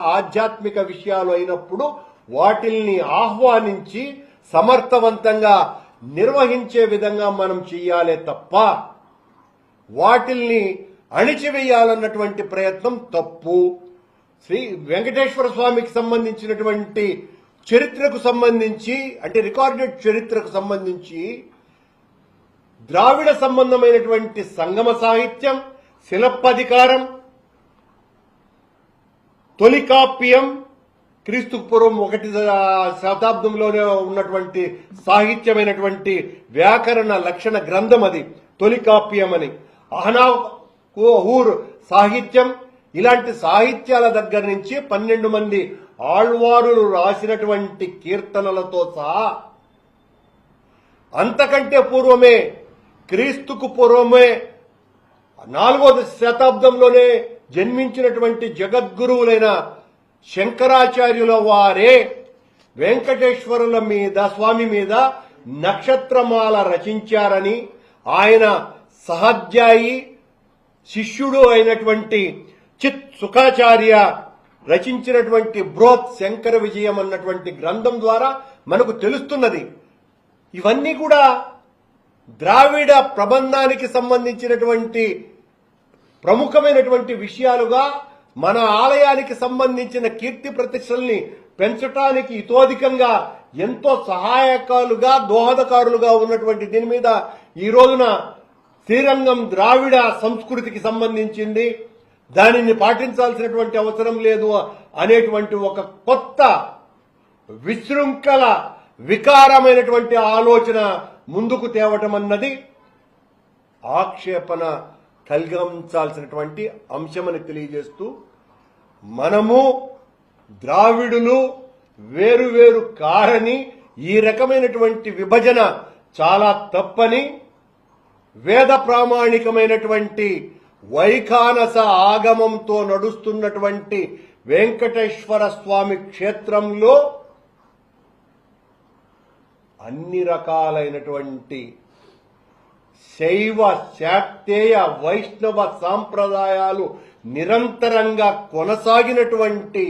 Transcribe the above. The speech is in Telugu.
ఆధ్యాత్మిక విషయాలు అయినప్పుడు వాటిల్ని ఆహ్వానించి సమర్థవంతంగా నిర్వహించే విధంగా మనం చెయ్యాలే తప్ప వాటిల్ని అణిచివేయాలన్నటువంటి ప్రయత్నం తప్పు. శ్రీ వెంకటేశ్వర స్వామికి సంబంధించినటువంటి చరిత్రకు సంబంధించి అంటే రికార్డెడ్ చరిత్రకు సంబంధించి ద్రావిడ సంబంధమైనటువంటి సంగమ సాహిత్యం శిలప్పధికారం తొలికాప్యం క్రీస్తు పూర్వం ఒకటి శతాబ్దంలోనే ఉన్నటువంటి సాహిత్యమైనటువంటి వ్యాకరణ లక్షణ గ్రంథం అది. తొలికాప్యం అని. అహనా హూర్ సాహిత్యం. ఇలాంటి సాహిత్యాల దగ్గర నుంచి పన్నెండు మంది ఆళ్వారులు రాసినటువంటి కీర్తనలతో సహా అంతకంటే పూర్వమే క్రీస్తుకు పూర్వమే నాలుగో శతాబ్దంలోనే జన్మించినటువంటి జగద్గురువులైన శంకరాచార్యుల వారే వెంకటేశ్వరుల మీద స్వామి మీద నక్షత్రమాల రచించారని ఆయన సహాధ్యాయి శిష్యుడు అయినటువంటి చిత్ సుఖాచార్య రచించినటువంటి బృహత్ శంకర విజయం అన్నటువంటి గ్రంథం ద్వారా మనకు తెలుస్తున్నది. ఇవన్నీ కూడా ద్రావిడ ప్రబంధానికి సంబంధించినటువంటి ప్రముఖమైనటువంటి విషయాలుగా మన ఆలయానికి సంబంధించిన కీర్తి ప్రతిష్టల్ని పెంచటానికి ఇతోధికంగా ఎంతో సహాయకాలుగా దోహదకారులుగా ఉన్నటువంటి దీని మీద ఈ రోజున శ్రీరంగం ద్రావిడ సంస్కృతికి సంబంధించింది. దానిని పాటించాల్సినటువంటి అవసరం లేదు అనేటువంటి ఒక కొత్త విశృంఖల వికారమైనటువంటి ఆలోచన ముందుకు తేవటం అన్నది ఆక్షేపణ కలిగించాల్సినటువంటి అంశమని తెలియజేస్తూ మనము ద్రావిడులు వేరు వేరు కారని ఈ రకమైనటువంటి విభజన చాలా తప్పని వేద ప్రామాణికమైనటువంటి వైఖానస ఆగమంతో నడుస్తున్నటువంటి వెంకటేశ్వర స్వామి క్షేత్రంలో అన్ని రకాలైనటువంటి శైవ శాక్తేయ వైష్ణవ సాంప్రదాయాలు నిరంతరంగా కొనసాగినటువంటి